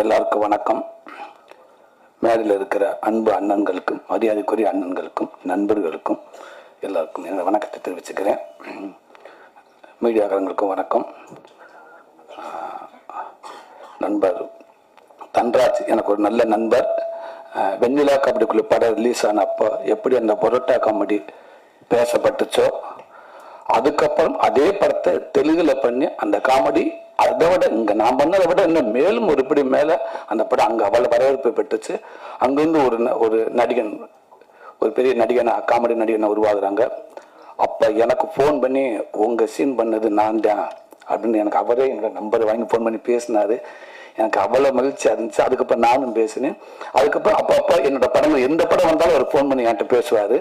எல்லாருக்கும் வணக்கம். மேடையில் இருக்கிற அன்பு அண்ணன்களுக்கும் மரியாதைக்குரிய அண்ணன்களுக்கும் நண்பர்களுக்கும் எல்லாருக்கும் என்னோட வணக்கத்தை தெரிவிச்சுக்கிறேன். மீடியாக்காரங்களுக்கும் வணக்கம். நண்பர் தன்ராஜ் எனக்கு ஒரு நல்ல நண்பர். வெண்ணிலா கபடிக்குள்ள படம் ரிலீஸ் ஆன அப்போ எப்படி அந்த பொரோட்டா காமெடி பேசப்பட்டுச்சோ அதுக்கப்புறம் அதே படத்தை தெலுங்கில் பண்ணி அந்த காமெடி அதை விட இங்கே நான் பண்ணதை விட இன்னும் மேலும் ஒரு படி மேலே அந்த படம் அங்கே அவ்வளோ வரவேற்பு பெற்றுச்சு. அங்கேருந்து ஒரு ந- ஒரு நடிகன் ஒரு பெரிய நடிகனாக காமெடி நடிகனை உருவாகுறாங்க. அப்போ எனக்கு ஃபோன் பண்ணி உங்கள் சீன் பண்ணது நான் தான் அப்படின்னு எனக்கு அவரே என்னோட நம்பர் வாங்கி ஃபோன் பண்ணி பேசினாரு. எனக்கு அவ்வளோ மகிழ்ச்சியாக இருந்துச்சு. அதுக்கப்புறம் நானும் பேசினேன். அதுக்கப்புறம் அப்பப்போ என்னோட படங்கள் எந்த படம் வந்தாலும் அவர் ஃபோன் பண்ணி என்கிட்ட பேசுவார்.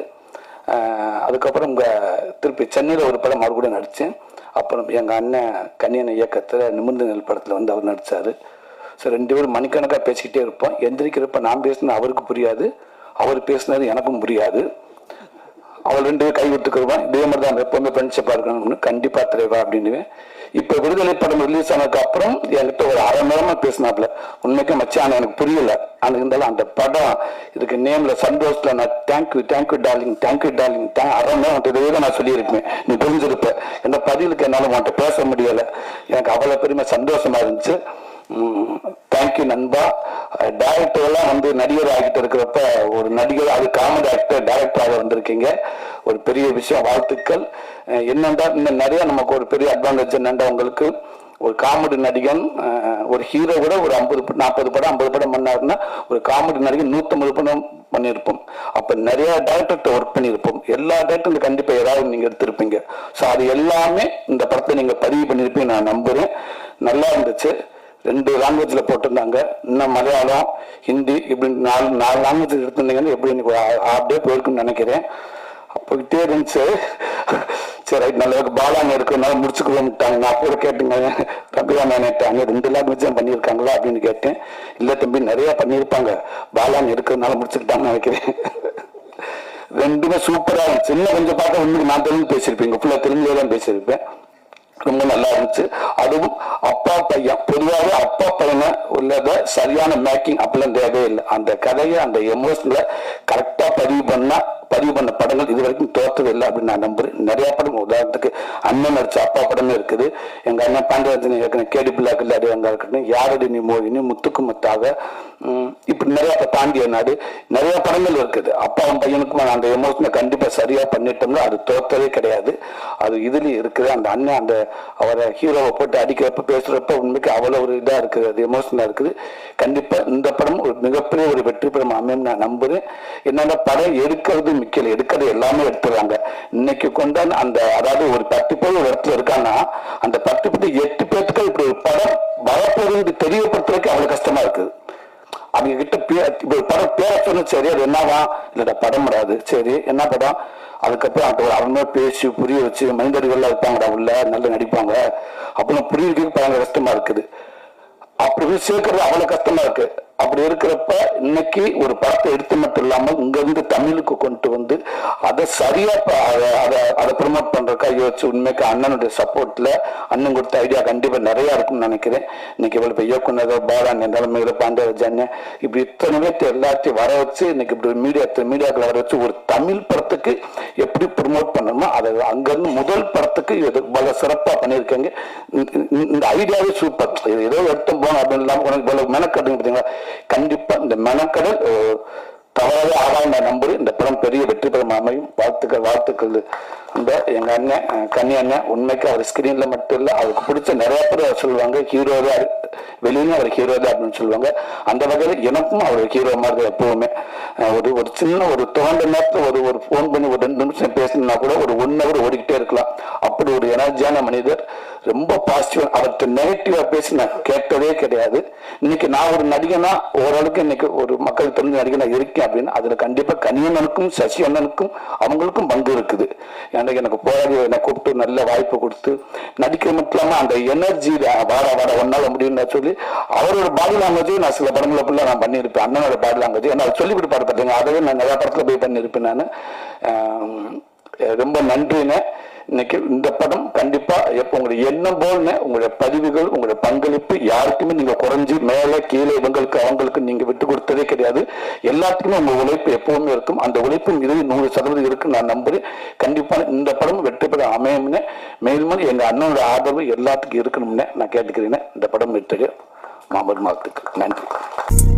அதுக்கப்புறம் இங்கே திருப்பி சென்னையில் ஒரு படம் மறுபடியும் நடித்தேன் அப்புறம் எங்கள் அண்ணன் கன்னியன் இயக்கத்தில் நிமிர்ந்து நெல் படத்தில் வந்து அவர் நடித்தார் ஸோ ரெண்டு பேரும் மணிக்கணக்காக பேசிக்கிட்டே இருப்போம். எந்திரிக்கிறப்ப நான் பேசினது அவருக்கு புரியாது. அவர் பேசினது எனக்கும் புரியாது. அவள் ரெண்டு பேரும் கை விட்டுக்குருவான் இதே மாதிரி தான் எப்போவுமே ஃப்ரெண்ட்ஷிப்பாக இருக்கணும்னு கண்டிப்பாக தலைவா அப்படின்னுவேன். இப்போ விடுதலை படம் ரிலீஸ் ஆனதுக்கு அப்புறம் என்கிட்ட ஒரு அரை நேரமா பேசினாப்ல உண்மைக்கு மச்சான் எனக்கு புரியல. ஆனால் இருந்தாலும் அந்த படம் இதுக்கு நேம்ல சந்தோஷத்துல நான் thank you thank you darling thank you darling அரை நேரம் இதுவே நான் சொல்லியிருப்பேன். நீ புரிஞ்சிருப்ப. இந்த பதிலுக்கு என்னால் உன்கிட்ட பேச முடியல. எனக்கு அவ்வளோ பெருமை சந்தோஷமா இருந்துச்சு. தேங்க்யூ நண்பா. டேரக்டர் எல்லாம் வந்து நடிகர் ஆகிட்டு இருக்கிறப்ப ஒரு நடிகர் அது காமெடி ஆக்டர் டேரக்டராக வந்திருக்கீங்க. ஒரு பெரிய விஷயம் வாழ்த்துக்கள். என்னென்றால் இன்னும் நிறைய நமக்கு ஒரு பெரிய அட்வான்டேஜ் என்னென்றா உங்களுக்கு ஒரு காமெடி நடிகன் ஒரு ஹீரோ கூட ஒரு ஐம்பது நாற்பது படம் ஐம்பது படம் பண்ணாருன்னா ஒரு காமெடி நடிகன் நூற்றம்பது படம் பண்ணியிருப்போம். அப்போ நிறைய டேரக்டர்கிட்ட ஒர்க் பண்ணியிருப்போம். எல்லா டேரக்டரும் கண்டிப்பாக ஏதாவது நீங்கள் எடுத்திருப்பீங்க. ஸோ அது எல்லாமே இந்த படத்தை நீங்கள் பதிவு பண்ணியிருப்பீங்க நான் நம்புகிறேன் நல்லா இருந்துச்சு. ரெண்டு லாங்குவேஜில் போட்டிருந்தாங்க. இன்னும் மலையாளம் ஹிந்தி இப்படி நாலு நாலு லாங்குவேஜ் எடுத்திருந்தீங்கன்னா எப்படி எனக்கு ஹாஃப் டே போயிருக்குன்னு நினைக்கிறேன். போயிட்டே இருந்துச்சு. சரி ரைட் நல்லதுக்கு பாலாங்க இருக்கிறதுனால முடிச்சுக்கலாம்ட்டாங்க நான் கூட கேட்டுங்க. தம்பியா நினைட்டாங்க ரெண்டு லாங்குவேஜ் தான் பண்ணியிருக்காங்களா அப்படின்னு கேட்டேன். இல்லை தம்பி நிறைய பண்ணியிருப்பாங்க. பாலாங்க இருக்கிறதுனால முடிச்சுக்கிட்டாங்கன்னு நினைக்கிறேன். ரெண்டுமே சூப்பராக இருந்துச்சு. இன்னும் கொஞ்சம் பார்த்தா இன்னும் நான் தெலுங்கு பேசியிருப்பேன். ஃபுல்லா தெலுங்குல தான் பேசியிருப்பேன். ரொம்ப நல்லா இருந்துச்சு. அதுவும் அப்பா பையன் பொதுவாக அப்பா பையனை உள்ளத சரியான மேக்கிங் அப்படிலாம் தேவையே இல்லை அந்த கதையை அந்த எமோஷனில் கரெக்டா பதிவு பண்ணா பதிவு பண்ண படங்கள் இது வரைக்கும் தோற்றது இல்லை அப்படின்னு நான் நம்புறேன். நிறைய படம் உதாரணத்துக்கு அண்ணன் நடிச்ச அப்பா படமே இருக்குது. எங்க அண்ணன் பாண்டியராஜன் இருக்கணும் கேடி பிள்ளாக்கள் அங்க இருக்கட்டும் யாரடி நீ மோகினி முத்துக்கு முத்தாக இப்படி நிறைய பாண்டிய நாடு நிறைய படங்கள் இருக்குது. அப்பாவும் பையனுக்கும் அந்த எமோஷனை கண்டிப்பா சரியா பண்ணிட்டோம்னா அது தோற்றவே கிடையாது. அது இதுலயும் இருக்குது. அந்த அண்ணன் அந்த அவரை ஹீரோவை போட்டு அடிக்கிறப்ப பேசுறப்ப உண்மைக்கு அவ்வளவு ஒரு இதா இருக்குது. அது எமோஷனா இருக்குது. கண்டிப்பா இந்த படம் ஒரு மிகப்பெரிய ஒரு வெற்றி படம் அமையும் நான் நம்புறேன். என்னன்னா படம் எடுக்கிறது முக்கியம். எடுக்கிறது எல்லாமே எடுத்துடுறாங்க. இன்னைக்கு கொண்டாந்து அந்த அதாவது ஒரு பத்து பேர் ஒரு இடத்துல இருக்காங்கன்னா அந்த பத்து பேர் எட்டு பேர்த்துக்கு இப்படி ஒரு படம் வரப்போகுது தெரியப்படுத்துறதுக்கு அவ்வளவு கஷ்டமா இருக்குது. அவங்க கிட்ட படம் பேர சொன்ன சரி அது என்னவா? இல்லடா படம் வராது. சரி என்ன படம்? அதுக்கப்புறம் அவங்க ஒரு பேசி புரிய வச்சு மனிதர்கள்லாம் இருப்பாங்கடா உள்ள நல்லா நடிப்பாங்க. அப்புறம் புரியறதுக்கு பயங்கர கஷ்டமா இருக்குது. அப்படி சேர்க்கறது அவ்வளவு கஷ்டமா இருக்கு. அப்படி இருக்கிறப்ப இன்னைக்கு ஒரு படத்தை எடுத்து மட்டும் இல்லாமல் இங்கிருந்து தமிழுக்கு கொண்டு வந்து அதை சரியா அதை- அதை ப்ரமோட் பண்றதுக்கா யோசிச்சு உண்மைக்கு அண்ணனுடைய சப்போர்ட்ல அண்ணன் கொடுத்த ஐடியா கண்டிப்பா நிறைய இருக்கும்னு நினைக்கிறேன். இன்னைக்கு இவ்வளவு இப்ப இயக்குனர் பாலா நிலைமையில பாண்டியராஜன் இப்படி இத்தனை பேர்த்து எல்லாத்தையும் வர வச்சு இன்னைக்கு இப்படி மீடியா மீடியாக்களை வர வச்சு ஒரு தமிழ் படத்துக்கு எப்படி ப்ரமோட் பண்ணணுமோ அதை அங்கிருந்து முதல் படத்துக்கு இது பல சிறப்பா பண்ணியிருக்காங்க. இந்த- ஐடியாவே சூப்பர் ஏதோ எடுத்து போனோம் அப்படின்னு இல்லாமல் உனக்கு இவ்வளவு மெனக்கட்டுங்க பார்த்தீங்களா கண்டிப்பா இந்த மெனக்கடல் தவறாத ஆதாயம் ஆகாம நான் நம்புறேன் இந்த படம் பெரிய வெற்றி பெறும் அமையும். வாழ்த்துக்கள் வாழ்த்துக்கள். இந்த எங்க அண்ணன் கன்னி அண்ணன் உண்மைக்கு அவர் ஸ்கிரீன்ல மட்டும் இல்ல அவருக்கு பிடிச்ச நிறைய பேர் சொல்லுவாங்க. ஹீரோ வெளியிலும் அவர் ஹீரோ தான் அப்படின்னு சொல்லுவாங்க. அந்த வகையில் எனக்கும் அவர் ஹீரோ மாதிரி தான் எப்பவுமே ஒரு ஒரு சின்ன ஒரு தோண்ட நேரத்தில் ஒரு ஒரு ஃபோன் பண்ணி ஒரு ரெண்டு நிமிஷம் பேசணும்னா கூட ஒரு ஒன் ஹவர் ஓடிக்கிட்டே இருக்கலாம். அப்படி ஒரு எனர்ஜியான மனிதர். ரொம்ப பாசிட்டிவ் அவர்கிட்ட நெகட்டிவாக பேசி நான் கேட்டதே கிடையாது. இன்னைக்கு நான் ஒரு நடிகனா ஓரளவுக்கு இன்னைக்கு ஒரு மக்கள் தெரிஞ்ச நடிகனா இருக்கேன் அப்படின்னு அதில் கண்டிப்பாக கனியண்ணனுக்கும் சசி அண்ணனுக்கும் அவங்களுக்கும் பங்கு இருக்குது. ஏன்னா எனக்கு போராடி என்னை கூப்பிட்டு நல்ல வாய்ப்பு கொடுத்து நடிக்க மட்டும் இல்லாமல் அந்த எனர்ஜி வாட வாட ஒன்னால முடியும்னு சொல்லி அவரோட பாடி லாங்குவேஜ் நான் சில படங்களை ஃபுல்லாக நான் பண்ணியிருப்பேன். அண்ணனோட பாடி லாங்குவேஜ் ஏன்னா அவர் சொல்லி கொடுப்பாரு பார்த்தீங்க அதவே நான் நிறைய படத்துல போய் பண்ணியிருப்பேன் நான். ரொம்ப நன்றினேன் இன்னைக்கு இந்த படம் கண்டிப்பா எப்போ உங்களுடைய எண்ணம் போல்னு உங்களுடைய பதிவுகள் உங்களுடைய பங்களிப்பு யாருக்குமே நீங்க குறைஞ்சி மேலே கீழே இவங்களுக்கு அவங்களுக்கு நீங்க விட்டு கொடுத்ததே கிடையாது. எல்லாத்துக்குமே உங்க உழைப்பு எப்பவுமே இருக்கும். அந்த உழைப்பு இது நூறு சதவீதம் இருக்கு. நான் நம்புறேன். கண்டிப்பா இந்த படம் வெற்றி பெற அமையும்னு. மேலும் எங்க அண்ணனோட ஆதரவு எல்லாத்துக்கும் இருக்கணும்னு நான் கேட்டுக்கிறேன். இந்த படம் வெற்றி மாம்பழம் மாத்துக்கு நன்றி.